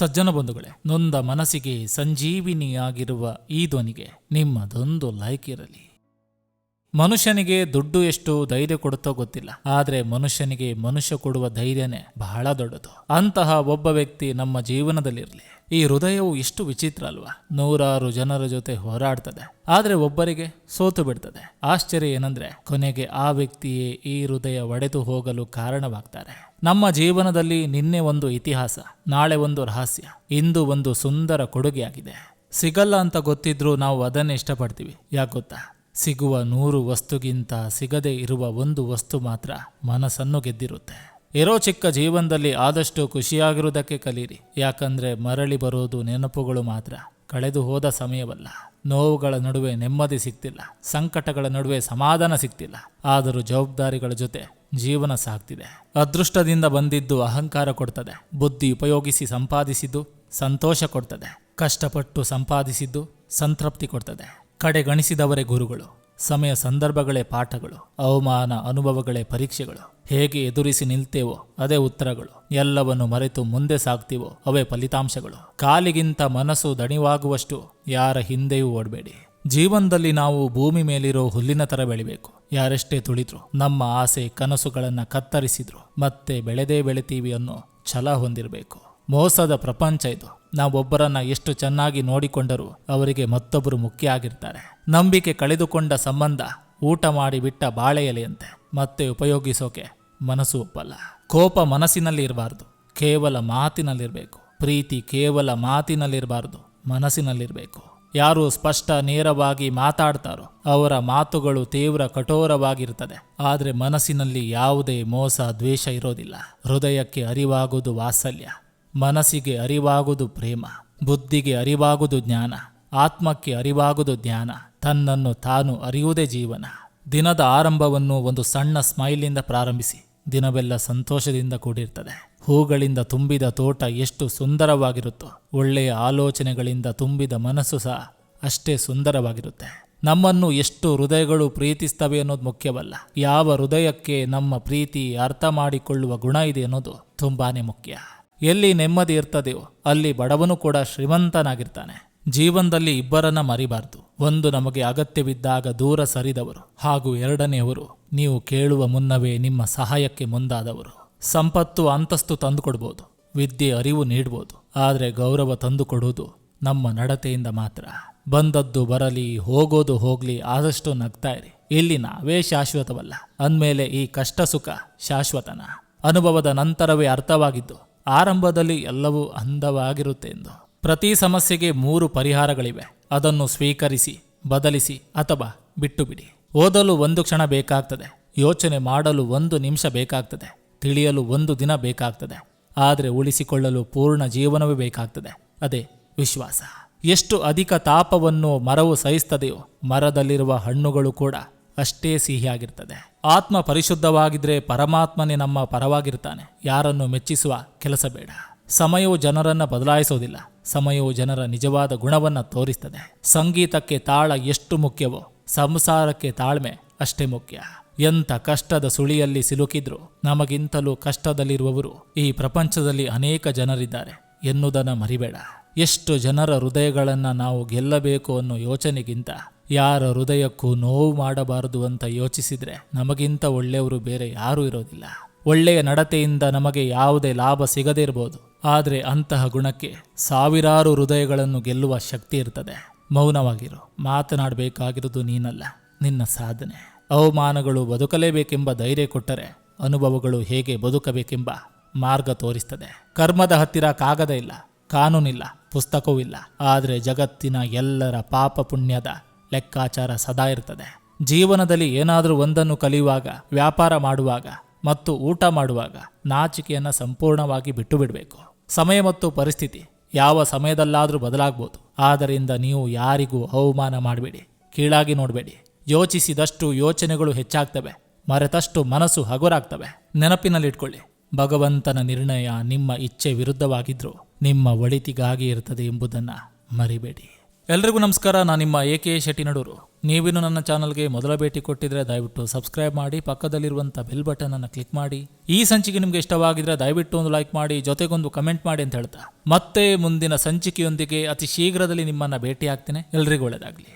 ಸಜ್ಜನ ಬಂಧುಗಳೇ, ನೊಂದ ಮನಸ್ಸಿಗೆ ಸಂಜೀವಿನಿಯಾಗಿರುವ ಈ ಧ್ವನಿಗೆ ನಿಮ್ಮದೊಂದು ಲೈಕ್ ಇರಲಿ. ಮನುಷ್ಯನಿಗೆ ದುಡ್ಡು ಎಷ್ಟು ಧೈರ್ಯ ಕೊಡುತ್ತೋ ಗೊತ್ತಿಲ್ಲ, ಆದರೆ ಮನುಷ್ಯನಿಗೆ ಮನುಷ್ಯ ಕೊಡುವ ಧೈರ್ಯನೇ ಬಹಳ ದೊಡ್ಡದು. ಅಂತಹ ಒಬ್ಬ ವ್ಯಕ್ತಿ ನಮ್ಮ ಜೀವನದಲ್ಲಿರಲಿ. ಈ ಹೃದಯವು ಎಷ್ಟು ವಿಚಿತ್ರ ಅಲ್ವಾ? ನೂರಾರು ಜನರ ಜೊತೆ ಹೋರಾಡ್ತದೆ. ಆದರೆ ಒಬ್ಬರಿಗೆ ಸೋತು ಬಿಡ್ತದೆ. ಆಶ್ಚರ್ಯ ಏನಂದ್ರೆ, ಕೊನೆಗೆ ಆ ವ್ಯಕ್ತಿಯೇ ಈ ಹೃದಯ ಒಡೆದು ಹೋಗಲು ಕಾರಣವಾಗ್ತಾರೆ. ನಮ್ಮ ಜೀವನದಲ್ಲಿ ನಿನ್ನೆ ಒಂದು ಇತಿಹಾಸ, ನಾಳೆ ಒಂದು ರಹಸ್ಯ, ಇಂದು ಒಂದು ಸುಂದರ ಕೊಡುಗೆಯಾಗಿದೆ. ಸಿಗಲ್ಲ ಅಂತ ಗೊತ್ತಿದ್ರೂ ನಾವು ಅದನ್ನೇ ಇಷ್ಟಪಡ್ತೀವಿ. ಯಾಕೆ ಗೊತ್ತಾ? ಸಿಗುವ ನೂರು ವಸ್ತುಗಿಂತ ಸಿಗದೇ ಇರುವ ಒಂದು ವಸ್ತು ಮಾತ್ರ ಮನಸ್ಸನ್ನು ಗೆದ್ದಿರುತ್ತೆ. ಇರೋ ಚಿಕ್ಕ ಜೀವನದಲ್ಲಿ ಆದಷ್ಟು ಖುಷಿಯಾಗಿರುವುದಕ್ಕೆ ಕಲೀರಿ. ಯಾಕಂದ್ರೆ ಮರಳಿ ಬರೋದು ನೆನಪುಗಳು ಮಾತ್ರ. ಕಳೆದು ಹೋದ ಸಮಯವಲ್ಲ. ನೋವುಗಳ ನಡುವೆ ನೆಮ್ಮದಿ ಸಿಗ್ತಿಲ್ಲ ಸಂಕಟಗಳ ನಡುವೆ ಸಮಾಧಾನ ಸಿಗ್ತಿಲ್ಲ ಆದರೂ ಜವಾಬ್ದಾರಿಗಳ ಜೊತೆ ಜೀವನ ಸಾಗ್ತಿದೆ ಅದೃಷ್ಟದಿಂದ ಬಂದಿದ್ದು ಅಹಂಕಾರ ಕೊಡ್ತದೆ. ಬುದ್ಧಿ ಉಪಯೋಗಿಸಿ ಸಂಪಾದಿಸಿದ್ದು ಸಂತೋಷ ಕೊಡ್ತದೆ. ಕಷ್ಟಪಟ್ಟು ಸಂಪಾದಿಸಿದ್ದು ಸಂತೃಪ್ತಿ ಕೊಡ್ತದೆ. ಕಡೆಗಣಿಸಿದವರೇ ಗುರುಗಳು. ಸಮಯ ಸಂದರ್ಭಗಳೇ ಪಾಠಗಳು, ಅವಮಾನ ಅನುಭವಗಳೇ ಪರೀಕ್ಷೆಗಳು. ಹೇಗೆ ಎದುರಿಸಿ ನಿಲ್ತೇವೋ ಅದೇ ಉತ್ತರಗಳು. ಎಲ್ಲವನ್ನು ಮರೆತು ಮುಂದೆ ಸಾಗ್ತೀವೋ ಅವೇ ಫಲಿತಾಂಶಗಳು. ಕಾಲಿಗಿಂತ ಮನಸ್ಸು ದಣಿವಾಗುವಷ್ಟು ಯಾರ ಹಿಂದೆಯೂ ಓಡಬೇಡಿ. ಜೀವನದಲ್ಲಿ ನಾವು ಭೂಮಿ ಮೇಲಿರೋ ಹುಲ್ಲಿನ ತರ ಬೆಳಿಬೇಕು. ಯಾರೆಷ್ಟೇ ತುಳಿದ್ರು, ನಮ್ಮ ಆಸೆ ಕನಸುಗಳನ್ನು ಕತ್ತರಿಸಿದ್ರು, ಮತ್ತೆ ಬೆಳೆದೇ ಬೆಳಿತೀವಿ ಅನ್ನೋ ಛಲ ಹೊಂದಿರಬೇಕು. ಮೋಸದ ಪ್ರಪಂಚ ಇದು. ನಾವೊಬ್ಬರನ್ನ ಎಷ್ಟು ಚೆನ್ನಾಗಿ ನೋಡಿಕೊಂಡರೂ ಅವರಿಗೆ ಮತ್ತೊಬ್ಬರು ಮುಖ್ಯ ಆಗಿರ್ತಾರೆ. ನಂಬಿಕೆ ಕಳೆದುಕೊಂಡ ಸಂಬಂಧ ಊಟ ಮಾಡಿ ಬಿಟ್ಟ ಬಾಳೆ ಎಲೆಯಂತೆ ಮತ್ತೆ ಉಪಯೋಗಿಸೋಕೆ ಮನಸ್ಸು ಒಪ್ಪಲ್ಲ. ಕೋಪ ಮನಸ್ಸಿನಲ್ಲಿ ಇರಬಾರ್ದು ಕೇವಲ ಮಾತಿನಲ್ಲಿರಬೇಕು. ಪ್ರೀತಿ ಕೇವಲ ಮಾತಿನಲ್ಲಿರಬಾರ್ದು. ಮನಸ್ಸಿನಲ್ಲಿರಬೇಕು. ಯಾರು ಸ್ಪಷ್ಟ ನೇರವಾಗಿ ಮಾತಾಡ್ತಾರೋ ಅವರ ಮಾತುಗಳು ತೀವ್ರ ಕಠೋರವಾಗಿರ್ತದೆ. ಆದರೆ ಮನಸ್ಸಿನಲ್ಲಿ ಯಾವುದೇ ಮೋಸ ದ್ವೇಷ ಇರೋದಿಲ್ಲ. ಹೃದಯಕ್ಕೆ ಅರಿವಾಗುವುದು ವಾತ್ಸಲ್ಯ. ಮನಸ್ಸಿಗೆ ಅರಿವಾಗುವುದು ಪ್ರೇಮ, ಬುದ್ಧಿಗೆ ಅರಿವಾಗುವುದು ಜ್ಞಾನ, ಆತ್ಮಕ್ಕೆ ಅರಿವಾಗುವುದು ಜ್ಞಾನ ತನ್ನನ್ನು ತಾನು ಅರಿಯುವುದೇ ಜೀವನ. ದಿನದ ಆರಂಭವನ್ನು ಒಂದು ಸಣ್ಣ ಸ್ಮೈಲಿಂದ ಪ್ರಾರಂಭಿಸಿ, ದಿನವೆಲ್ಲ ಸಂತೋಷದಿಂದ ಕೂಡಿರ್ತದೆ. ಹೂಗಳಿಂದ ತುಂಬಿದ ತೋಟ ಎಷ್ಟು ಸುಂದರವಾಗಿರುತ್ತೋ, ಒಳ್ಳೆಯ ಆಲೋಚನೆಗಳಿಂದ ತುಂಬಿದ ಮನಸ್ಸು ಸಹ ಅಷ್ಟೇ ಸುಂದರವಾಗಿರುತ್ತೆ. ನಮ್ಮನ್ನು ಎಷ್ಟು ಹೃದಯಗಳು ಪ್ರೀತಿಸ್ತವೆ ಅನ್ನೋದು ಮುಖ್ಯವಲ್ಲ. ಯಾವ ಹೃದಯಕ್ಕೆ ನಮ್ಮ ಪ್ರೀತಿ ಅರ್ಥ ಮಾಡಿಕೊಳ್ಳುವ ಗುಣ ಇದೆ ಅನ್ನೋದು ತುಂಬಾನೇ ಮುಖ್ಯ. ಎಲ್ಲಿ ನೆಮ್ಮದಿ ಇರ್ತದೆಯೋ ಅಲ್ಲಿ ಬಡವನು ಕೂಡ ಶ್ರೀಮಂತನಾಗಿರ್ತಾನೆ. ಜೀವನದಲ್ಲಿ ಇಬ್ಬರನ್ನ ಮರಿಬಾರ್ದು. ಒಂದು ನಮಗೆ ಅಗತ್ಯವಿದ್ದಾಗ ದೂರ ಸರಿದವರು. ಹಾಗೂ ಎರಡನೆಯವರು, ನೀವು ಕೇಳುವ ಮುನ್ನವೇ ನಿಮ್ಮ ಸಹಾಯಕ್ಕೆ ಮುಂದಾದವರು. ಸಂಪತ್ತು ಅಂತಸ್ತು ತಂದುಕೊಡ್ಬೋದು. ವಿದ್ಯೆ ಅರಿವು ನೀಡ್ಬೋದು. ಆದರೆ ಗೌರವ ತಂದುಕೊಡುವುದು ನಮ್ಮ ನಡತೆಯಿಂದ ಮಾತ್ರ. ಬಂದದ್ದು ಬರಲಿ, ಹೋಗೋದು ಹೋಗ್ಲಿ, ಆದಷ್ಟು ನಗ್ತಾ ಇರಿ. ಇಲ್ಲಿ ನಾವೇ ಶಾಶ್ವತವಲ್ಲ. ಅಂದಮೇಲೆ ಈ ಕಷ್ಟ ಸುಖ ಶಾಶ್ವತನ. ಅನುಭವದ ನಂತರವೇ ಅರ್ಥವಾಗಿದ್ದು. ಆರಂಭದಲ್ಲಿ ಎಲ್ಲವೂ ಅಂದವಾಗಿರುತ್ತೆ ಎಂದು. ಪ್ರತಿ ಸಮಸ್ಯೆಗೆ ಮೂರು ಪರಿಹಾರಗಳಿವೆ. ಅದನ್ನು ಸ್ವೀಕರಿಸಿ, ಬದಲಿಸಿ ಅಥವಾ ಬಿಟ್ಟು ಬಿಡಿ ಓದಲು ಒಂದು ಕ್ಷಣ ಬೇಕಾಗ್ತದೆ. ಯೋಚನೆ ಮಾಡಲು ಒಂದು ನಿಮಿಷ ಬೇಕಾಗ್ತದೆ. ತಿಳಿಯಲು ಒಂದು ದಿನ ಬೇಕಾಗ್ತದೆ. ಆದರೆ ಉಳಿಸಿಕೊಳ್ಳಲು ಪೂರ್ಣ ಜೀವನವೇ ಬೇಕಾಗ್ತದೆ. ಅದೇ ವಿಶ್ವಾಸ. ಎಷ್ಟು ಅಧಿಕ ತಾಪವನ್ನು ಮರವು ಸಹಿಸ್ತದೆಯೋ ಮರದಲ್ಲಿರುವ ಹಣ್ಣುಗಳು ಕೂಡ ಅಷ್ಟೇ ಸಿಹಿಯಾಗಿರ್ತದೆ. ಆತ್ಮ ಪರಿಶುದ್ಧವಾಗಿದ್ರೆ ಪರಮಾತ್ಮನೇ ನಮ್ಮ ಪರವಾಗಿರ್ತಾನೆ. ಯಾರನ್ನು ಮೆಚ್ಚಿಸುವ ಕೆಲಸ ಬೇಡ. ಸಮಯವು ಜನರನ್ನ ಬದಲಾಯಿಸೋದಿಲ್ಲ. ಸಮಯವು ಜನರ ನಿಜವಾದ ಗುಣವನ್ನ ತೋರಿಸ್ತದೆ. ಸಂಗೀತಕ್ಕೆ ತಾಳ ಎಷ್ಟು ಮುಖ್ಯವೋ, ಸಂಸಾರಕ್ಕೆ ತಾಳ್ಮೆ ಅಷ್ಟೇ ಮುಖ್ಯ. ಎಂಥ ಕಷ್ಟದ ಸುಳಿಯಲ್ಲಿ ಸಿಲುಕಿದ್ರು ನಮಗಿಂತಲೂ ಕಷ್ಟದಲ್ಲಿರುವವರು ಈ ಪ್ರಪಂಚದಲ್ಲಿ ಅನೇಕ ಜನರಿದ್ದಾರೆ. ಎನ್ನುವುದನ್ನು ಮರಿಬೇಡ. ಎಷ್ಟು ಜನರ ಹೃದಯಗಳನ್ನು ನಾವು ಗೆಲ್ಲಬೇಕು ಅನ್ನೋ ಯೋಚನೆಗಿಂತ ಯಾರ ಹೃದಯಕ್ಕೂ ನೋವು ಮಾಡಬಾರದು ಅಂತ ಯೋಚಿಸಿದ್ರೆ ನಮಗಿಂತ ಒಳ್ಳೆಯವರು ಬೇರೆ ಯಾರೂ ಇರೋದಿಲ್ಲ. ಒಳ್ಳೆಯ ನಡತೆಯಿಂದ ನಮಗೆ ಯಾವುದೇ ಲಾಭ ಸಿಗದೇ ಇರಬಹುದು ಆದರೆ ಅಂತಹ ಗುಣಕ್ಕೆ ಸಾವಿರಾರು ಹೃದಯಗಳನ್ನು ಗೆಲ್ಲುವ ಶಕ್ತಿ ಇರ್ತದೆ. ಮೌನವಾಗಿರು. ಮಾತನಾಡಬೇಕಾಗಿರುವುದು ನೀನಲ್ಲ, ನಿನ್ನ ಸಾಧನೆ. ಅವಮಾನಗಳು ಬದುಕಲೇಬೇಕೆಂಬ ಧೈರ್ಯ ಕೊಟ್ಟರೆ ಅನುಭವಗಳು ಹೇಗೆ ಬದುಕಬೇಕೆಂಬ ಮಾರ್ಗ ತೋರಿಸ್ತದೆ. ಕರ್ಮದ ಹತ್ತಿರ ಕಾಗದ ಇಲ್ಲ, ಕಾನೂನಿಲ್ಲ, ಪುಸ್ತಕವೂ ಇಲ್ಲ. ಆದರೆ ಜಗತ್ತಿನ ಎಲ್ಲರ ಪಾಪ ಪುಣ್ಯದ ಲೆಕ್ಕಾಚಾರ ಸದಾ ಇರ್ತದೆ. ಜೀವನದಲ್ಲಿ ಏನಾದರೂ ಒಂದನ್ನು ಕಲಿಯುವಾಗ, ವ್ಯಾಪಾರ ಮಾಡುವಾಗ ಮತ್ತು ಊಟ ಮಾಡುವಾಗ ನಾಚಿಕೆಯನ್ನು ಸಂಪೂರ್ಣವಾಗಿ ಬಿಟ್ಟು ಬಿಡಬೇಕು ಸಮಯ ಮತ್ತು ಪರಿಸ್ಥಿತಿ ಯಾವ ಸಮಯದಲ್ಲಾದರೂ ಬದಲಾಗ್ಬೋದು. ಆದ್ದರಿಂದ ನೀವು ಯಾರಿಗೂ ಅವಮಾನ ಮಾಡಬೇಡಿ, ಕೀಳಾಗಿ ನೋಡಬೇಡಿ. ಯೋಚಿಸಿದಷ್ಟು ಯೋಚನೆಗಳು ಹೆಚ್ಚಾಗ್ತವೆ, ಮರೆತಷ್ಟು ಮನಸ್ಸು ಹಗುರಾಗ್ತವೆ. ನೆನಪಿನಲ್ಲಿಟ್ಕೊಳ್ಳಿ, ಭಗವಂತನ ನಿರ್ಣಯ ನಿಮ್ಮ ಇಚ್ಛೆ ವಿರುದ್ಧವಾಗಿದ್ದರೂ ನಿಮ್ಮ ಒಳಿತಿಗಾಗಿ ಇರ್ತದೆ ಎಂಬುದನ್ನು ಮರಿಬೇಡಿ. ಎಲ್ರಿಗೂ ನಮಸ್ಕಾರ, ನಾನು ನಿಮ್ಮ ಎ ಕೆ ಶೆಟ್ಟಿ ನಡೂರು ನೀವಿನ್ನು ನನ್ನ ಚಾನಲ್ಗೆ ಮೊದಲ ಭೇಟಿ ಕೊಟ್ಟಿದ್ರೆ ದಯವಿಟ್ಟು ಸಬ್ಸ್ಕ್ರೈಬ್ ಮಾಡಿ ಪಕ್ಕದಲ್ಲಿರುವಂಥ ಬೆಲ್ ಬಟನ್ ಅನ್ನು ಕ್ಲಿಕ್ ಮಾಡಿ. ಈ ಸಂಚಿಕೆ ನಿಮಗೆ ಇಷ್ಟವಾಗಿದ್ರೆ ದಯವಿಟ್ಟು ಒಂದು ಲೈಕ್ ಮಾಡಿ, ಜೊತೆಗೊಂದು ಕಮೆಂಟ್ ಮಾಡಿ ಅಂತ ಹೇಳ್ತಾ. ಮತ್ತೆ ಮುಂದಿನ ಸಂಚಿಕೆಯೊಂದಿಗೆ ಅತಿ ಶೀಘ್ರದಲ್ಲಿ ನಿಮ್ಮನ್ನ ಭೇಟಿ ಆಗ್ತೇನೆ ಎಲ್ರಿಗೂ ಒಳ್ಳೆಯದಾಗಲಿ